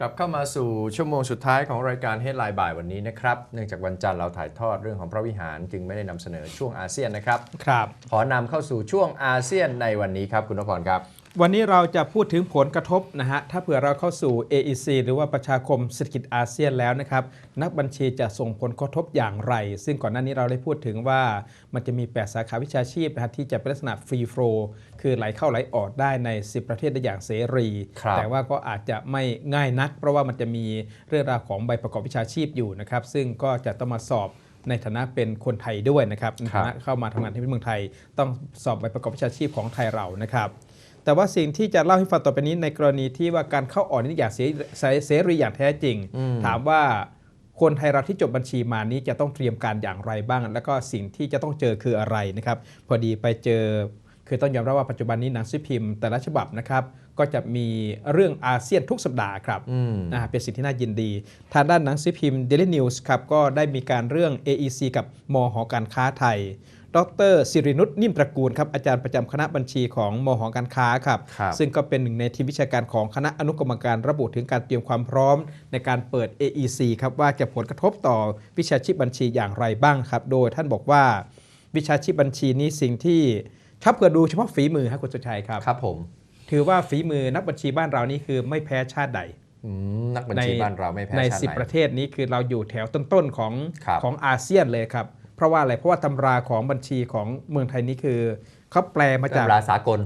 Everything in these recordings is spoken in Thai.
กลับเข้ามาสู่ชั่วโมงสุดท้ายของรายการ Headline บ่ายวันนี้นะครับ เนื่องจากวันจันทร์เราถ่ายทอดเรื่องของพระวิหารจึงไม่ได้นำเสนอช่วงอาเซียนนะครับ ครับ ขอนำเข้าสู่ช่วงอาเซียนในวันนี้ครับคุณนพพรครับวันนี้เราจะพูดถึงผลกระทบนะฮะ ถ้าเผื่อเราเข้าสู่ AEC หรือว่าประชาคมเศรษฐกิจอาเซียนแล้วนะครับ นักบัญชีจะส่งผลกระทบอย่างไร ซึ่งก่อนหน้านี้เราได้พูดถึงว่ามันจะมี 8 สาขาวิชาชีพนะฮะที่จะเป็นลักษณะฟรีโฟลคือไหลเข้าไหลออกได้ใน 10 ประเทศได้อย่างเสรีครับแต่ว่าก็อาจจะไม่ง่ายนัก เพราะว่ามันจะมีเรื่องราวของใบประกอบวิชาชีพอยู่นะครับ ซึ่งก็จะต้องมาสอบในฐานะเป็นคนไทยด้วยนะครับในฐานะเข้ามาทำงานที่เมืองไทย ต้องสอบใบประกอบวิชาชีพของไทยเรานะครับ แต่ว่าสิ่งที่จะเล่าให้ฟังต่อไปนี้ในกรณีที่ว่าการเข้าออกนี่อย่างเสเสเสรีอย่างแท้จริงอืมถามว่าคนไทยเราที่จบบัญชีมานี้จะต้องเตรียมการอย่างไรบ้าง แล้วก็สิ่งที่จะต้องเจอคืออะไรนะครับ พอดีไปเจอ คือต้องยอมรับว่าปัจจุบันนี้หนังสือพิมพ์แต่ละฉบับนะครับ ก็จะมีเรื่องอาเซียนทุกสัปดาห์ครับอืมนะฮะเป็นสิ่งที่น่ายินดี ทางด้านหนังสือพิมพ์ Daily News ครับก็ได้มีการเรื่อง AEC กับมหอการค้าไทย ดรสิรินุชนิ่มตระกูลครับอาจารย์ประจำคณะบัญชีของมหอการค้าครับครับซึ่งก็เป็นหนึ่งในทีมวิชาการของคณะอนุกรรมการระบุถึงการเตรียมความพร้อม ในการเปิด AEC ครับว่าจะผลกระทบต่อวิชาชีพบัญชีอย่างไรบ้างครับ โดยท่านบอกว่า วิชาชีพบัญชีนี้สิ่งที่ถ้าเผื่อดูเฉพาะฝีมือครับคุณสุชัยครับครับผมถือว่าฝีมือนักบัญชีบ้านเรานี่คือไม่แพ้ชาติใดอืมนักบัญชีบ้านเราไม่แพ้ในชาติสิบไหนประเทศนี้คือเราอยู่แถวต้นๆของครับของอาเซียนเลยครับ เพราะว่าอะไรเพราะว่าตำราของบัญชีของเมืองไทยนี่คือเขาแปลมาจากตำราสากล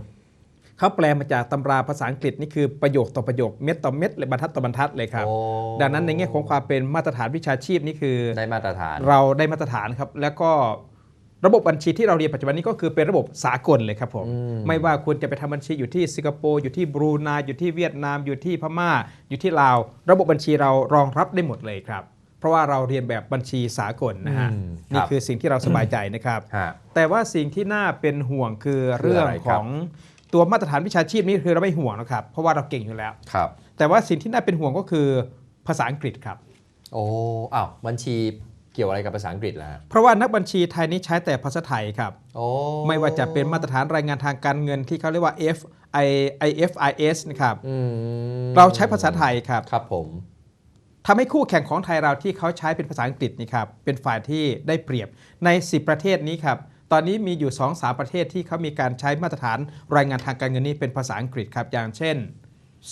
เขาแปลมาจากตำราภาษาอังกฤษนี่คือประโยคต่อประโยคเม็ดต่อเม็ดเลยบรรทัดต่อบรรทัดเลยครับโอ้ดังนั้นในแง่ของความเป็นมาตรฐานวิชาชีพนี่คือได้มาตรฐาน เราได้มาตรฐานครับ แล้วก็ระบบบัญชีที่เราเรียนปัจจุบันนี้ก็คือเป็นระบบสากลเลยครับผมอืมไม่ว่าคุณจะไปทำบัญชีอยู่ที่สิงคโปร์อยู่ที่บรูไนอยู่ที่เวียดนาม อยู่ที่พม่า อยู่ที่ลาว ระบบบัญชีเรารองรับได้หมดเลยครับ เพราะว่าเราเรียนแบบบัญชีสากลนะฮะอืมนี่รับ คือสิ่งที่เราสบายใจนะครับ ฮะ แต่ว่าสิ่งที่น่าเป็นห่วงคือเรื่องคืออะไรคขรับ องตัวมาตรฐานวิชาชีพนี่คือเราไม่ห่วงนะครับ เพราะว่าเราเก่งอยู่แล้ว ครับ แต่ว่าสิ่งที่น่าเป็นห่วงก็คือภาษาอังกฤษครับ โอ้อ้าวบัญชีเกี่ยวอะไรกับภาษาอังกฤษล่ะฮะเพราะว่านักบัญชีไทยนี้ใช้แต่ภาษาไทยครับ โอ้ไม่ว่าจะเป็นมาตรฐานรายงานทางการเงินที่เขาเรียกว่า F I IFRS นะครับ อืมเราใช้ภาษาไทยครับ ครับผม ทำให้คู่แข่งของไทยเราที่เขาใช้เป็นภาษาอังกฤษนี่ครับเป็นฝ่ายที่ได้เปรียบใน 10 ประเทศนี้ครับตอนนี้มีอยู่2 3ประเทศที่เขามีการใช้มาตรฐานรายงานทางการเงินนี้เป็นภาษาอังกฤษครับอย่างเช่น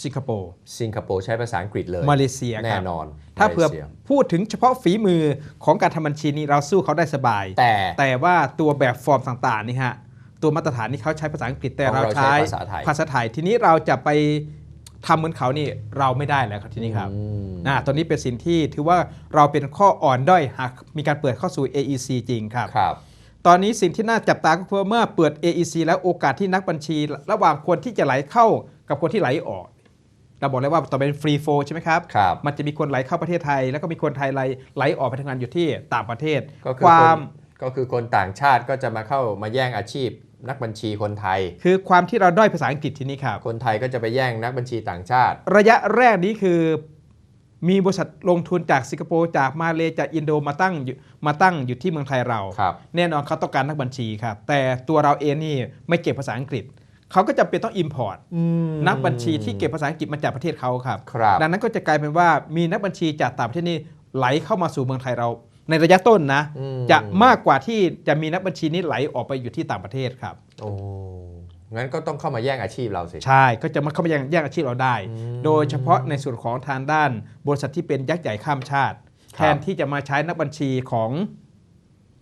สิงคโปร์สิงคโปร์ใช้ภาษาอังกฤษเลย มาเลเซียคแน่รับนอน ถ้าเผื่อมลซียพูดถึงเฉพาะฝีมือของการทำบัญชีนี้เราสู้เขาได้สบาย แต่แต่ว่าตัวแบบฟอร์มต่างๆนี่ฮะตัวมาตรฐานนี่เขาใช้ภาษาอังกฤษแต่ของเราเราใช้ใช้ภาษาไทยภาษาไทย ทีนี้เราจะไป ทำเหมือนเขานี่เราไม่ได้แล้วครับทีนี้ครับอืมอ่าตอนนี้เป็นสิ่งที่ถือว่าเราเป็นข้ออ่อนด้อยหากมีการเปิดเข้าสู่ AEC จริงครับครับตอนนี้สิ่งที่น่าจับตาก็คือเมื่อเปิด AEC แล้วโอกาสที่นักบัญชี ระหว่างคนที่จะไหลเข้ากับคนที่ไหลออกเราบอกเลยว่าต่อเป็นฟรีโฟใช่ไหมครับครับมันจะมีคนไหลเข้าประเทศไทย แล้วก็มีคนไทยไหลไหลออกไปทำงานอยู่ที่ต่างประเทศก็คือควาคมนก็คือคนต่างชาติก็จะมาเข้ามาแย่งอาชีพ นักบัญชีคนไทย คือความที่เราด้อยภาษาอังกฤษทีนี้ครับ คนไทยก็จะไปแย่งนักบัญชีต่างชาติ ระยะแรกนี้คือ มีบริษัทลงทุนจากสิงคโปร์จากมาเลจากอินโดมาตั้งอยู่มาตั้งอยู่ที่เมืองไทยเราครับ แน่นอนเขาต้องการนักบัญชีครับ แต่ตัวเราเองนี่ไม่เก่งภาษาอังกฤษเขาก็จำเป็นต้อง import นักบัญชีที่เก่งภาษาอังกฤษมาจากประเทศเขาครับ ครับ ดังนั้นก็จะกลายเป็นว่ามีนักบัญชีจากต่างประเทศนี่ไหลเข้ามาสู่เมืองไทยเรา ในระยะต้นนะ อืม จะมากกว่าที่จะมีนักบัญชีนี้ไหลออกไปอยู่ที่ต่างประเทศครับ โอ้งั้นก็ต้องเข้ามาแย่งอาชีพเราสิ ใช่ก็จะมาเข้ามาแย่งแย่งอาชีพเราได้ อืมโดยเฉพาะในส่วนของทางด้านบริษัทที่เป็นยักษ์ใหญ่ข้ามชาติ ครับแทนที่จะมาใช้นักบัญชีของ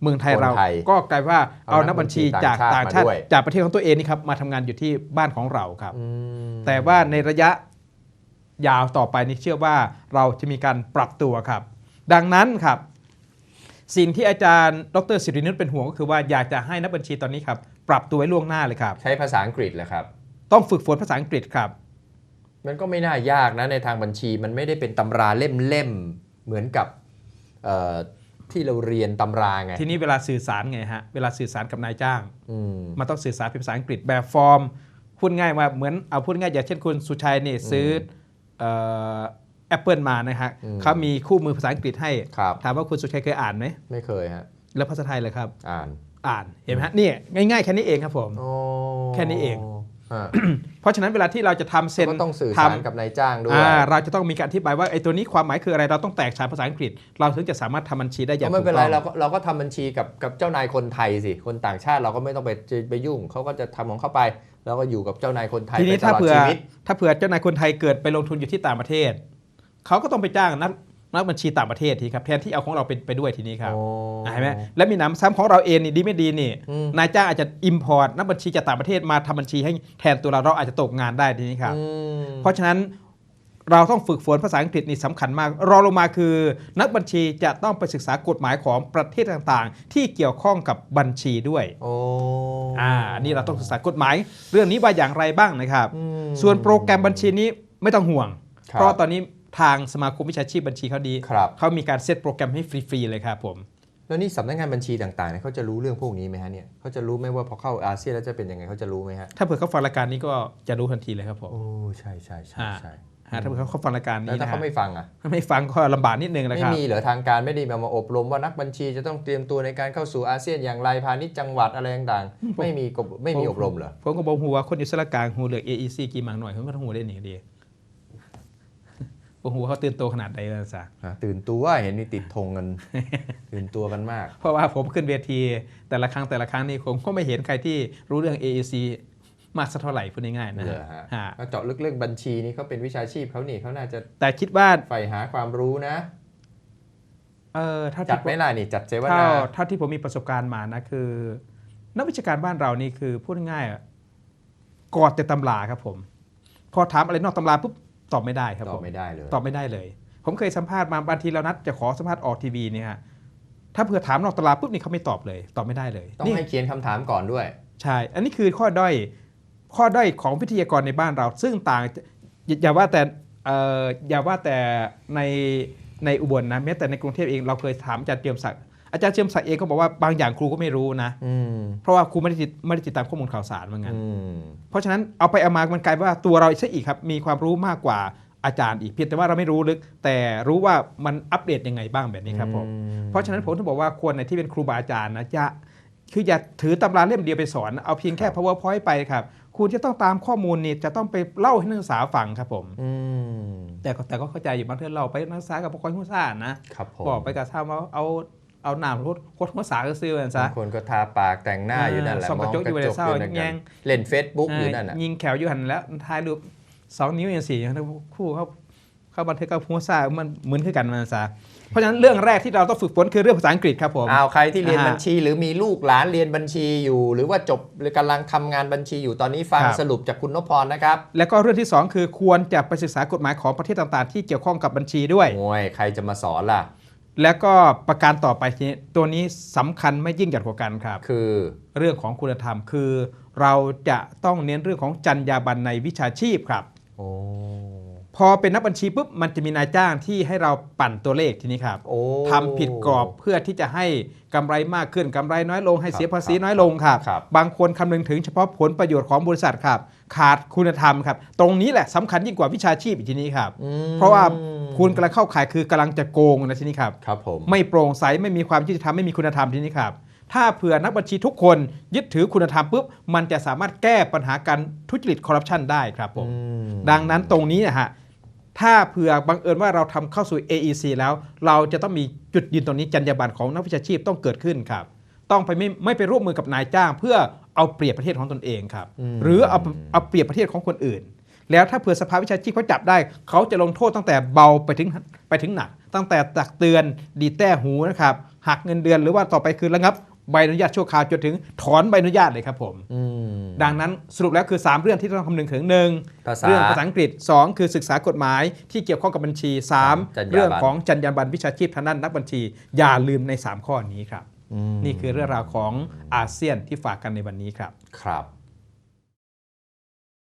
เมืองไทยเราคนไทยก็กลายว่าเอาเอานักบัญชีจากนักบัญชีต่างชาติต่างชาติมาด้วย จากประเทศของตัวเองนี่ครับมาทำงานอยู่ที่บ้านของเราครับ อืมแต่ว่าในระยะยาวต่อไปนี่เชื่อว่าเราจะมีการปรับตัวครับ ดังนั้นครับ สิ่งที่อาจารย์ ดรสิรินุชเป็นห่วงก็คือว่าอยากจะให้นักบัญชีตอนนี้ครับปรับตัวให้ล่วงหน้าเลยครับ ใช้ภาษาอังกฤษแหละครับ ต้องฝึกฝนภาษาอังกฤษครับ มันก็ไม่น่ายากนะในทางบัญชีมันไม่ได้เป็นตำราเล่มๆเหมือนกับเอ่อที่เราเรียนตำราไง ทีนี้เวลาสื่อสารไงฮะเวลาสื่อสารกับนายจ้าง อืม มันต้องสื่อสารเป็นภาษาอังกฤษแบบฟอร์มพูดง่ายว่าเหมือนเอาพูดง่ายอย่างเช่นคุณสุชัยนี่ซื้อแอปเปิ ลมานะฮะอืมเขามีคู่มือภาษาอังกฤษให้ครับถามว่าคุณสุชัยเคยอ่านไหมไม่เคยฮะแล้วภาษาไทยเลยครับ อ่านอ่านเห็นไหมฮะนี่ง่ายๆ แค่นี้เองครับผมโอ้แค่นี้เองอ่าเพราะฉะนั้นเวลาที่เราจะทำเซ็นก็ต้องสื่อทำสารกับนายจ้างด้วยอ่าเราจะต้องมีการอธิบายว่าไอ้ตัวนี้ความหมายคืออะไรเราต้องแตกฉานภาษาอังกฤษ เราถึงจะสามารถทำบัญชีได้อย่างก็ไม่เป็นไรถูกต้องเราก็เราก็ทำบัญชีกับกับเจ้านายคนไทยสิคนต่างชาติเราก็ไม่ต้องไปไปยุ่งเขาก็จะทำของเขาไป แล้วก็อยู่กับเจ้านายคนไทยทีนี้ไปตถ้าลอดเผื่อชีวิตถ้าเผื่อเจ้านายคนไทยเกิดไปลงทุนอยู่ที่ต่างประเทศ เขาก็ต้องไปจ้างนักนักบัญชีต่างประเทศทีครับแทนที่เอาของเราไปไปด้วยทีนี้ครับโอ้อ่าเห็นไหมและมีหน้ำซ้ำของเราเองนี่ดีไม่ดีนี่อืมนายจ้างอาจจะอิมพอร์ตนักบัญชีจากต่างประเทศมาทำบัญชีให้แทนตัวเราเราอาจจะตกงานได้ทีนี้ครับอืมเพราะฉะนั้นเราต้องฝึกฝนภาษาอังกฤษนี่สำคัญมาก รองลงมาคือ นักบัญชีจะต้องไปศึกษากฎหมายของประเทศต่างๆ ที่เกี่ยวข้องกับบัญชีด้วยโอ้อ่านี่เราต้องศึกษากฎหมาย เรื่องนี้ว่าอย่างไรบ้างนะครับอืมส่วนโปรแกรมบัญชีนี้ไม่ต้องห่วงครับเพราะตอนนี้ ทางสมาคมวิชาชีพบัญชีเขาดีครับเขามีการเซตโปรแกรมให้ฟรีๆเลยครับผม แล้วนี่สำนักงานบัญชีต่างๆเนี่ยเขาจะรู้เรื่องพวกนี้ไหมฮะเนี่ยเขาจะรู้ไหมว่าพอเข้าอาเซียนแล้วจะเป็นยังไงเขาจะรู้ไหมฮะ ถ้าเผื่อเขาฟังรายการนี้ก็จะรู้ทันทีเลยครับผม โอ้ใช่ใช่ใช่ใช่ฮะถ้าเผื่อเขาฟังรายการแล้วนี้ถ้านะฮะเขาไม่ฟังอะไม่ฟังก็ลำบากนิดนึงนะไม่ครับมีเหรอทางการไม่ได้มามาอบรมว่านักบัญชีจะต้องเตรียมตัวในการเข้าสู่อาเซียนอย่างไรพาณิชย์จังหวัดอะไรต่างๆ ไม่มีกบไม่มีอบรมเหรอผมก็บอกหัวาคนอิสระกลางหูเหลือก AEC กี่หมังหน่อยเขาก็ต้องหัวได้หนึ่งดี ผมหัวเขาตื่นโตขนาดใดแล้วซะฮะตื่นตัวเห็นนี่ติดธงกัน ตื่นตัวกันมาก เพราะว่าผมขึ้นเวที แต่ละครั้งแต่ละครั้งนี่ผมก็ไม่เห็นใครที่รู้เรื่อง AEC มากสักเท่าไหร่พูดง่ายๆนะเหรอฮะฮะแล้วเจาะลึกเรื่องบัญชีนี่เขาเป็นวิชาชีพเขานี่เขาน่าจะแต่คิดว่าใฝ่หาความรู้นะเออเท่าจัที่ดไหม่ล่ะนี่จัดเจวเท่านาเท่าที่ผมมีประสบการณ์มานะคือ นักวิชาการบ้านเรานี่คือพูดง่ายๆอะกอดแต่ตำราครับผม พอถามอะไรนอกตำราปุ๊บ ตอบไม่ได้ครับตผอบมไม่ได้เลย ตอบไม่ได้เลย ผมเคยสัมภาษณ์มาบางทีเรานัดจะขอสัมภาษณ์ออกทีวีเนี่ยฮะถ้าเผื่อถามนอกตำราปุ๊บนี่เขาไม่ตอบเลย ตอบไม่ได้เลย ต้องนี่ให้เขียนคำถามก่อนด้วย ใช่ อันนี้คือข้อด้อยข้อด้อยของวิทยากรในบ้านเรา ซึ่งต่างอย่าอย่าว่าแต่เอ่ออย่าว่าแต่ในในอุบลนะแม้แต่ในกรุงเทพเองเราเคยถามอาจารย์เจียมศักดิ์ อาจารย์เจียมศักดิ์เองก็บอกว่าบางอย่างครูก็ไม่รู้นะอืมเพราะว่าครูไม่ได้ติดไม่ได้ติดตามข้อมูลข่าวสารเหมือนกันอืมเพราะฉะนั้นเอาไปเอามามันกลายเป็นว่าตัวเราซะอีกครับ มีความรู้มากกว่าอาจารย์อีกเพียงแต่ว่าเราไม่รู้ลึก แต่รู้ว่ามันอัปเดตยังไงบ้างแบบนี้ครับผมเพราะฉะนั้นผมถึงบอกว่าควรในที่เป็นครูบาอาจารย์นะจะคืออย่าถือตำราเล่มเดียวไปสอน เอาเพียงแค่ powerpoint ไปครับ คุณจะต้องตามข้อมูลนี่จะต้องไปเล่าให้นักศึกษาฟังครับผมอืมแต่ก็แต่ก็เข้าใจอยู่บางเทื่อเราไปนักศึกษากับพอคอยหัวซ่านะครับผมบอกไปกับท่าว่าเอา เอาหนามรถโคตรหัวสาก็ซื้อมันซะบางคนก็ทาปากแต่งหน้าอยู่นั่นแหละส่องกระจกอยู่ในเศร้านั่นแยงเล่นเฟซบุ๊กอยู่นั่นน่ะยิงแขวอยู่หันแล้วท้ายรูปสองนิ้วอย่างสี่คู่เขาเขาบันทึกกับหัวซ่ามันเหมือนคือกันมันซะเพราะฉะนั้นเรื่องแรกที่เราต้องฝึกฝนคือเรื่องภาษาอังกฤษครับผมอ้าวใครที่เรียนอ่าบัญชี หรือมีลูกหลานเรียนบัญชีอยู่ หรือว่าจบหรือกำลังทำงานบัญชีอยู่ตอนนี้ฟังครับสรุปจากคุณนพพรนะครับ แล้วก็เรื่องที่ 2 คือควรจะไปศึกษากฎหมายของประเทศต่างๆ ที่เกี่ยวข้องกับบัญชีด้วยโอ้ยใครจะมาสอนล่ะ แล้วก็ประการต่อไปทีนี้ตัวนี้สำคัญไม่ยิ่งหย่อนกว่ากันครับ คือเรื่องของคุณธรรมคือ เราจะต้องเน้นเรื่องของจรรยาบรรณในวิชาชีพครับ โอ้ พอเป็นนักบัญชีปุ๊บมันจะมีนายจ้างที่ให้เราปั่นตัวเลขทีนี้ครับโอ้ทำผิดกรอบเพื่อที่จะให้กำไรมากขึ้นกำไรน้อยลงให้ครับเสียภาษีครับน้อยลงครับครับบางคนคำนึงถึงเฉพาะผลประโยชน์ของบริษัทครับ ขาดคุณธรรมครับ ตรงนี้แหละสำคัญยิ่งกว่าวิชาชีพอีกทีนี้ครับอืมเพราะว่าคุณกำลังเข้าข่ายคือกำลังจะโกงนะทีนี้ครับครับผมไม่โปร่งใสไม่มีความยุติธรรมไม่มีคุณธรรมทีนี้ครับถ้าเผื่อนักบัญชีทุกคนยึดถือคุณธรรมปุ๊บมันจะสามารถแก้ปัญหาการทุจริตคอร์รัปชันได้ครับผมอืมดังนั้นตรงนี้นะฮะ ถ้าเผื่อบังเอิญว่าเราทำเข้าสู่ AEC แล้ว เราจะต้องมีจุดยืนตรงนี้จรรยาบรรณของนักวิชาชีพต้องเกิดขึ้นครับ ต้องไปไม่ไม่ไปร่วมมือกับนายจ้าง เพื่อเอาเปรียบประเทศของตนเองครับ หรือเอาเอาเปรียบประเทศของคนอื่น แล้วถ้าเผื่อสภาวิชาชีพเขาจับได้ เขาจะลงโทษตั้งแต่เบาไปถึงไปถึงหนัก ตั้งแต่ตักเตือนดีแต้หูนะครับหักเงินเดือนหรือว่าต่อไปคือระงับ ใบอนุญาตชั่วคราวจนถึงถอนใบอนุญาตเลยครับผมอืมดังนั้นสรุปแล้วคือ 3 เรื่องที่ต้องคำนึงถึงหนึ่งภาษาเรื่องภาษาอังกฤษ 2 คือศึกษากฎหมายที่เกี่ยวข้องกับบัญชีจรรยาบรรณ3เรื่องของจรรยาบรรณวิชาชีพทางด้านนักบัญชี อย่าลืมใน 3 ข้อนี้ครับอืมนี่คือเรื่องราวของอาเซียนที่ฝากกันในวันนี้ครับครับ